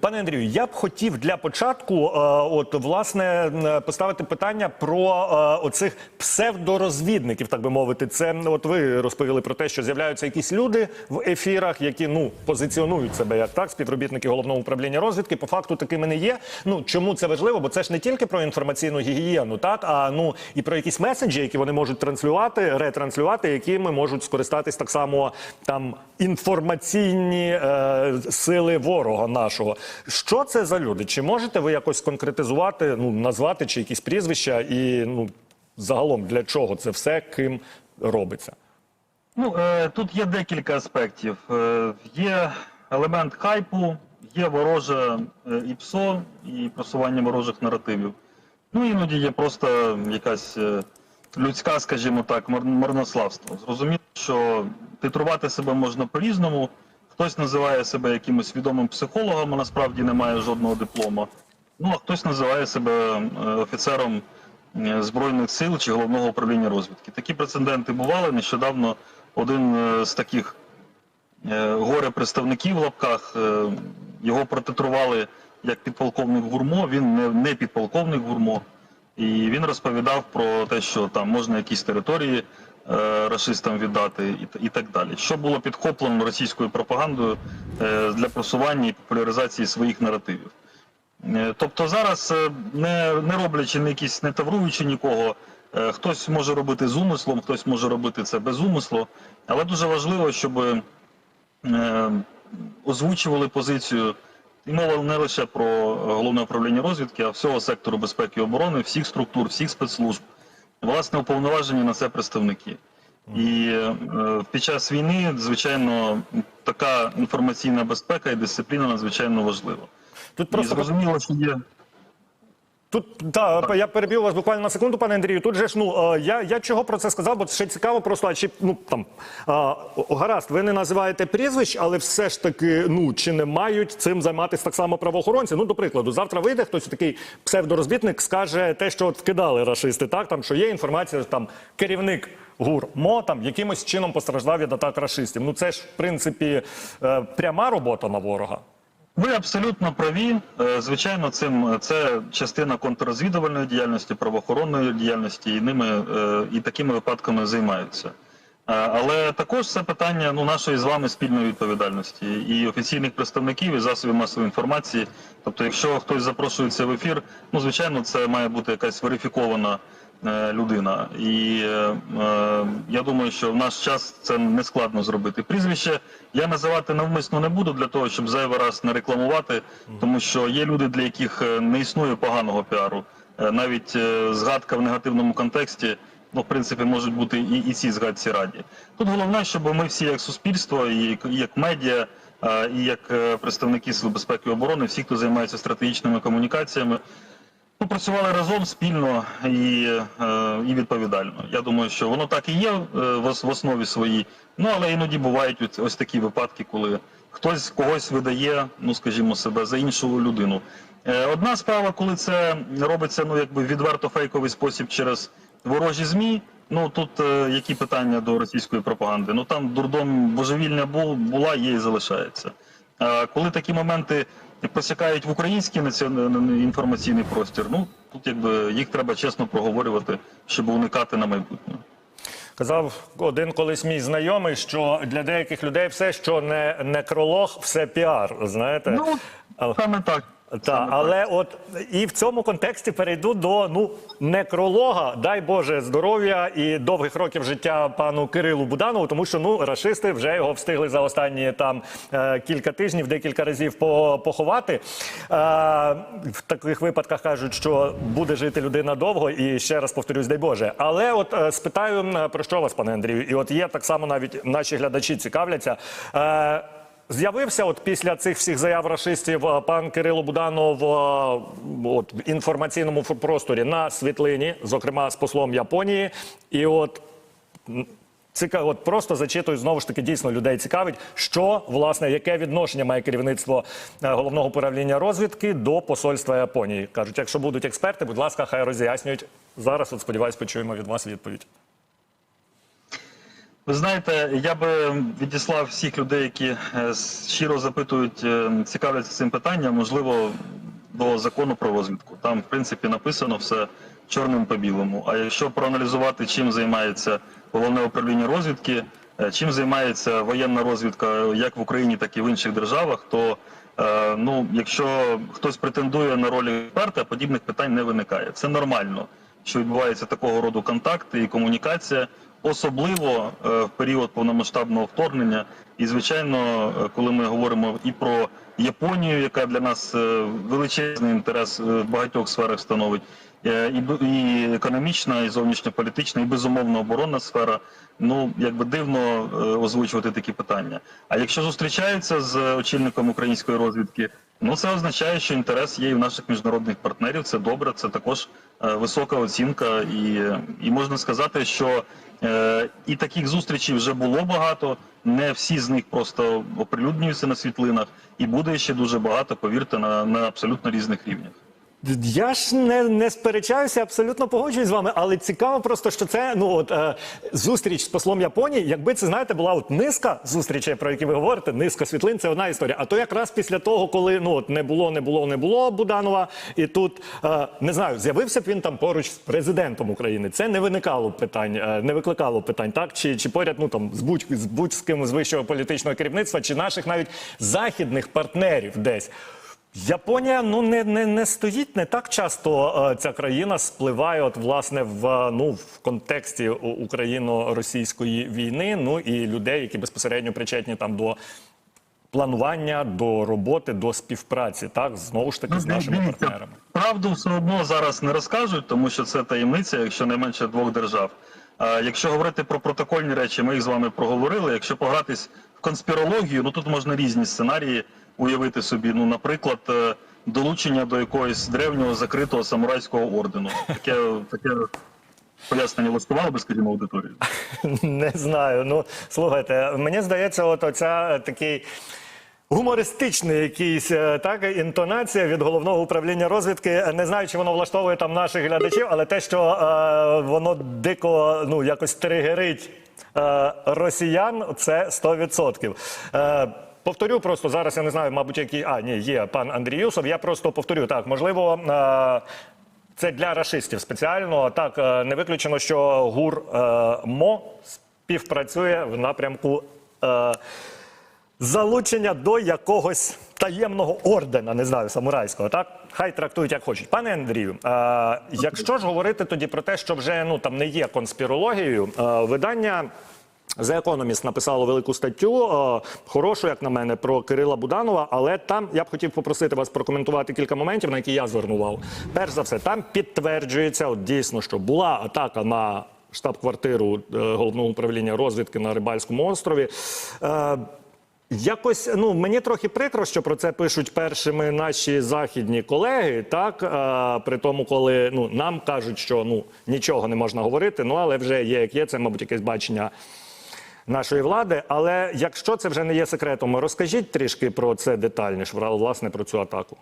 Пане Андрію, я б хотів для початку, е, от власне, поставити питання про е, оцих псевдорозвідників, так би мовити. Це от ви розповіли про те, що з'являються якісь люди в ефірах, які ну позиціонують себе як так, співробітники головного управління розвідки. По факту такими не є. Ну чому це важливо? Бо це ж не тільки про інформаційну гігієну, так а ну і про якісь меседжі, які вони можуть транслювати, ретранслювати, якими можуть скористатись так само там інформаційні е, сили ворога нашого. Що це за люди? Чи можете ви якось конкретизувати, ну назвати чи якісь прізвища, і ну загалом для чого це все ким робиться? Ну, е, тут є декілька аспектів. Е, є елемент хайпу, є вороже і ПСО, і просування ворожих наративів. Ну, іноді є просто якась е, людська, скажімо так, мар- марнославство. Зрозуміло, що титрувати себе можна по-різному. Хтось називає себе якимось відомим психологом, а насправді не має жодного диплома. Ну, а хтось називає себе е, офіцером Збройних сил чи головного управління розвідки. Такі прецеденти бували. Нещодавно один е, з таких е, горе-представників в лапках його протитрували як підполковник Гурмо. Він не підполковник Гурмо. І він розповідав про те, що там можна якісь території е, рашистам віддати і, так далі. Що було підхоплено російською пропагандою е, для просування і популяризації своїх наративів. Е, Тобто зараз, не, роблячи не якісь, не тавруючи нікого, хтось може робити з умислом, хтось може робити це без умислу, але дуже важливо, щоб озвучували позицію і мова не лише про головне управління розвідки, а всього сектору безпеки і оборони, всіх структур, всіх спецслужб. Власне, уповноважені на це представники. І е, під час війни, звичайно, така інформаційна безпека і дисципліна надзвичайно важлива. Тут І зрозуміло, що є. Тут та я перебив вас буквально на секунду, пане Андрію. Тут же ж ну е, я, я чого про це сказав, бо ще цікаво просто. А чи ну там а, гаразд, ви не називаєте прізвищ, але все ж таки, ну чи не мають цим займатися так само правоохоронці? Ну, до прикладу, завтра вийде хтось такий псевдорозвідник, скаже те, що от вкидали рашисти, так там що є інформація, що там керівник. ГУР МО там якимось чином постраждав від атак рашистів. Ну це ж в принципі е, пряма робота на ворога. Ви абсолютно праві. Е, Звичайно, цим це частина контррозвідувальної діяльності, правоохоронної діяльності, і ними е, і такими випадками займаються. Е, Але також це питання ну, нашої з вами спільної відповідальності і офіційних представників, і засобів масової інформації. Тобто, якщо хтось запрошується в ефір, ну звичайно, це має бути якась верифікована е, людина. І е, е, я думаю, що в наш час це не складно зробити. Прізвище я називати навмисно не буду для того, щоб зайвий раз не рекламувати, тому що є люди, для яких е, не існує поганого піару. Е, Навіть е, згадка в негативному контексті. Ну, в принципі, можуть бути і, і ці згадці раді. Тут головне, щоб ми всі, як суспільство, і як- медіа, е, і як е, представники Сил безпеки і оборони, всі, хто займається стратегічними комунікаціями, ну, працювали разом спільно і, е, і відповідально. Я думаю, що воно так і є е, в основі своїй. Ну але іноді бувають ось, такі випадки, коли хтось когось видає, ну скажімо, себе за іншу людину. Е, Одна справа, коли це робиться ну якби відверто фейковий спосіб через ворожі змі. Ну тут які питання до російської пропаганди? Ну там дурдом божевільня була, є і залишається. Коли такі моменти просякають в український національний інформаційний простір, ну тут якби їх треба чесно проговорювати, щоб уникати на майбутнє. Казав один колись мій знайомий, що для деяких людей все, що не некролог, все піар. Знаєте, Ну саме так. Так, але от і в цьому контексті перейду до ну некролога. Дай Боже здоров'я і довгих років життя пану Кирилу Буданову, тому що ну рашисти вже його встигли за останні там е, кілька тижнів, декілька разів поховати. Е, в таких випадках кажуть, що буде жити людина довго, і ще раз повторюсь, дай Боже. Але от е, спитаю про що вас, пане Андрію, і от є так само навіть наші глядачі цікавляться. З'явився от після цих всіх заяв рашистів е, пан Кирило Буданов е, от, в інформаційному просторі на світлині, зокрема з послом Японії. І от цікаво, от просто зачитую знову ж таки дійсно людей цікавить, що власне яке відношення має керівництво е, головного управління розвідки до посольства Японії. кажуть, якщо будуть експерти, будь ласка, хай роз'яснюють. Зараз от сподіваюсь, почуємо від вас відповідь. Ви знаєте, я би відіслав всіх людей, які е, щиро запитують, е, цікавляться цим питанням, можливо, до закону про розвідку. Там, в принципі, написано все чорним по білому. А якщо проаналізувати, чим займається головне управління розвідки, е, чим займається воєнна розвідка як в Україні, так і в інших державах, то ну, якщо хтось претендує на роль експерта, подібних питань не виникає. Це нормально, що відбувається такого роду контакти і комунікація особливо е, в період повномасштабного вторгнення. І звичайно, е, коли ми говоримо і про Японію, яка для нас е, величезний інтерес в багатьох сферах становить, і, і економічна, і зовнішньополітична, і безумовно оборонна сфера. Ну якби дивно е, озвучувати такі питання. А якщо зустрічаються з очільником української розвідки, ну це означає, що інтерес є і в наших міжнародних партнерів. Це добре, це також е, висока оцінка, і, і можна сказати, що е, і таких зустрічей вже було багато. Не всі з них просто оприлюднюються на світлинах, і буде ще дуже багато, повірте, на, на абсолютно різних рівнях. Я ж не, не сперечаюся, абсолютно погоджуюсь з вами, але цікаво просто, що це ну от е, зустріч з послом Японії. Якби це знаєте, була от низка зустрічей, про які ви говорите, низка світлин, це одна історія. А то якраз після того, коли ну от не було, не було, не було Буданова, і тут е, не знаю, з'явився б він там поруч з президентом України. Це не виникало питань, е, не викликало питань, так чи, чи поряд ну там з будь з будь з ким з вищого політичного керівництва, чи наших навіть західних партнерів десь. Японія ну не, не, не стоїть не так часто. е, Ця країна спливає, от власне в е, ну в контексті україно-російської війни. Ну і людей, які безпосередньо причетні там до планування, до роботи, до співпраці, так знову ж таки з Ну, нашими партнерами. Правду все одно зараз не розкажуть, тому що це таємниця, якщо не менше двох держав. А якщо говорити про протокольні речі, ми їх з вами проговорили. Якщо погратись в конспірологію, ну тут можна різні сценарії уявити собі. Ну, наприклад, е, долучення до якогось древнього закритого самурайського ордену. Таке, таке пояснення влаштувало би, скажімо, аудиторію. Не знаю. Ну слухайте, мені здається, от оця е, такий. Гумористичний якийсь е, так інтонація від головного управління розвідки. Не знаю, чи воно влаштовує там наших глядачів, але те, що е, воно дико ну якось тригерить е, росіян, це 100%. Е, Повторю просто зараз. Я не знаю, мабуть, який а ні, є пан Андрій Юсов. Я просто повторю так. Можливо, е, це для рашистів спеціально. Так, е, не виключено, що ГУР е, МО співпрацює в напрямку е, залучення до якогось таємного ордена, не знаю, самурайського. Так, хай трактують як хочуть. Пане Андрію, е, якщо ж говорити тоді про те, що вже ну там не є конспірологією, е, видання. The Economist написало велику статтю, е, хорошу, як на мене, про Кирила Буданова. Але там я б хотів попросити вас прокоментувати кілька моментів, на які я звернув увагу. Перш за все, там підтверджується от дійсно, що була атака на штаб-квартиру е, головного управління розвідки на Рибальському острові. Е, Якось ну мені трохи прикро, що про це пишуть першими наші західні колеги. Так е, при тому, коли ну нам кажуть, що ну нічого не можна говорити. Ну але вже є як є. Це мабуть якесь бачення нашої влади. Але якщо це вже не є секретом, розкажіть трішки про це детальніше, власне про цю атаку.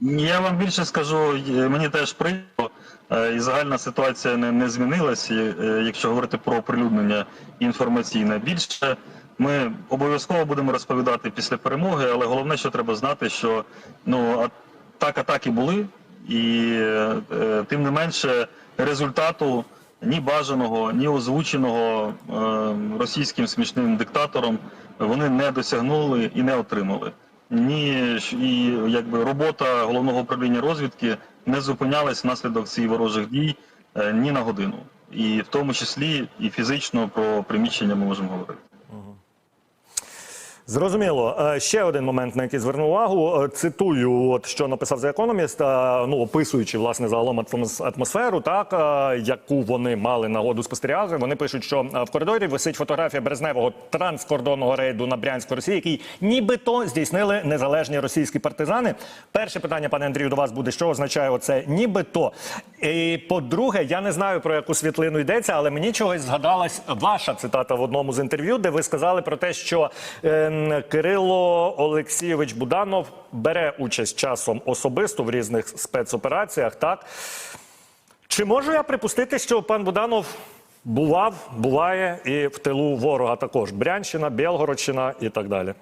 Я вам більше скажу, е, мені теж прикро, е, і загальна ситуація не, не змінилась, е, якщо говорити про оприлюднення інформаційне. Більше ми обов'язково будемо розповідати після перемоги, але головне, що треба знати, що ну так атаки були, і тим не менше результату ні бажаного, ні озвученого е, російським смішним диктатором вони не досягнули і не отримали. Ні, і якби робота головного управління розвідки не зупинялась внаслідок цих ворожих дій е, ні на годину. І в тому числі і фізично про приміщення ми можемо говорити. Зрозуміло. Е, Ще один момент, на який зверну увагу. Е, Цитую, от що написав The Economist, е, ну описуючи власне загалом атмос- атмосферу, так е, яку вони мали нагоду спостерігати. Вони пишуть, що в коридорі висить фотографія березневого транскордонного рейду на Брянську Росії, який нібито здійснили незалежні російські партизани. Перше питання, пане Андрію, до вас буде, що означає оце нібито. І по-друге, я не знаю про яку світлину йдеться, але мені чогось згадалась ваша цитата в одному з інтерв'ю, де ви сказали про те, що Кирило Олексійович Буданов бере участь часом особисто в різних спецопераціях. Так чи можу я припустити, що пан Буданов бував, буває і в тилу ворога також. Брянщина, Білгородщина і так далі.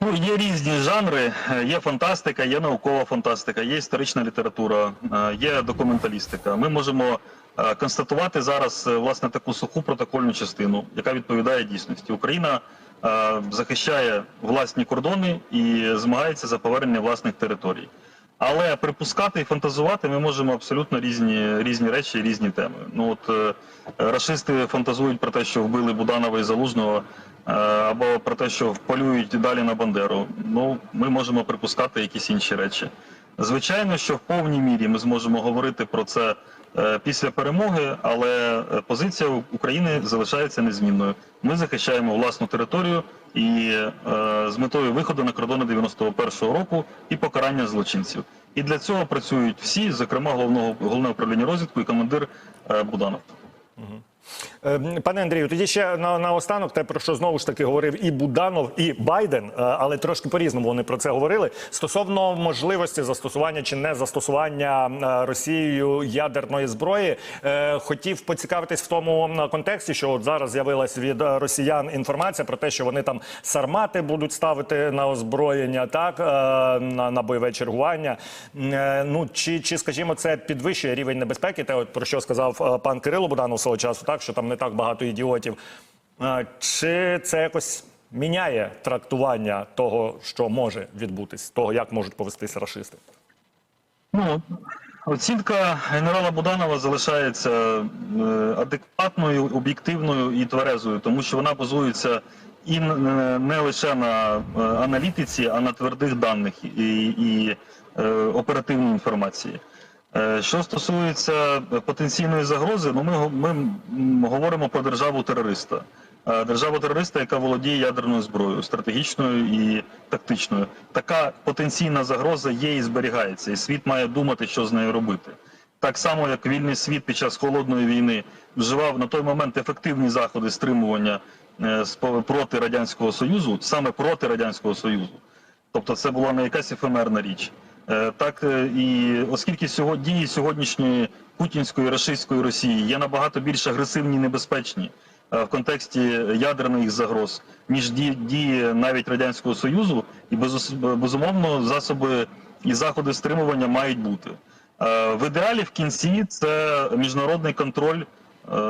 Ну, є різні жанри, є фантастика, є наукова фантастика, є історична література, е, є документалістика. Ми можемо констатувати зараз е, власне таку суху протокольну частину, яка відповідає дійсності. Україна е, захищає власні кордони і змагається за повернення власних територій. Але припускати і фантазувати ми можемо абсолютно різні, різні речі, різні теми. Ну от е, рашисти фантазують про те, що вбили Буданова і Залужного, е, або про те, що полюють далі на Бандеру. Ну, ми можемо припускати якісь інші речі. Звичайно, що в повній мірі ми зможемо говорити про це е, після перемоги, але е, позиція України залишається незмінною. Ми захищаємо власну територію і е, з метою виходу на кордони 91-го року і покарання злочинців. І для цього працюють всі, зокрема головного головне управління розвідку і командир Буданов. Е, Пане Андрію, тоді ще на, на останок, те, про що знову ж таки говорив і Буданов, і Байден, е, але трошки по-різному вони про це говорили. Стосовно можливості застосування чи не застосування е, Росією ядерної зброї, е, хотів поцікавитись в тому контексті, що от зараз з'явилась від росіян інформація про те, що вони там сармати будуть ставити на озброєння, так на, на бойове чергування. Ну чи, чи скажімо, це підвищує рівень небезпеки? Те, от про що сказав пан Кирило Буданов свого часу, так що там не так багато ідіотів. Чи це якось міняє трактування того, що може відбутись, того, як можуть повестися рашисти? Ну, оцінка генерала Буданова залишається е, адекватною, об'єктивною і тверезою, тому що вона базується і не лише на е, аналітиці, а на твердих даних і, і е, оперативній інформації. Е, Що стосується потенційної загрози, ну ми, ми говоримо про державу терориста. Е, Державу терориста, яка володіє ядерною зброєю, стратегічною і тактичною. Така потенційна загроза є і зберігається, і світ має думати, що з нею робити. Так само, як вільний світ під час холодної війни вживав на той момент ефективні заходи стримування е, проти радянського союзу, саме проти радянського союзу. Тобто це була не якась ефемерна річ. Е, Так е, і оскільки сьогодні дії сьогоднішньої путінської рашистської Росії є набагато більш агресивні і небезпечні е, в контексті ядерних загроз, ніж дії, навіть радянського союзу, і безумовно засоби і заходи стримування мають бути. В ідеалі в кінці це міжнародний контроль.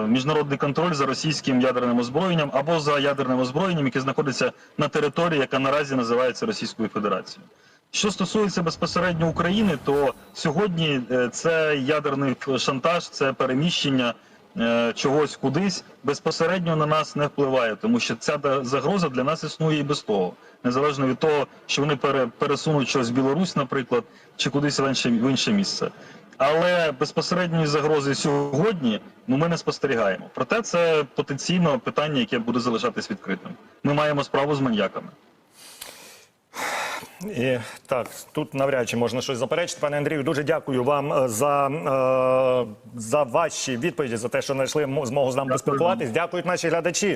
Міжнародний контроль за російським ядерним озброєнням або за ядерним озброєнням, яке знаходиться на території, яка наразі називається Російською Федерацією. Що стосується безпосередньо України, то сьогодні е, це ядерний шантаж, це переміщення е, чогось кудись безпосередньо на нас не впливає, тому що ця загроза для нас існує і без того, незалежно від того, що вони пере- пересунуть щось в Білорусь, наприклад, чи кудись в інше, в інше місце. Але безпосередньої загрози сьогодні ну ми не спостерігаємо. Проте це потенційно питання, яке буде залишатись відкритим. Ми маємо справу з маньяками. І так, тут навряд чи можна щось заперечити. Пане Андрію, дуже дякую вам е, за, е, за ваші відповіді, за те, що знайшли змогу з нами поспілкуватись. Дякують наші глядачі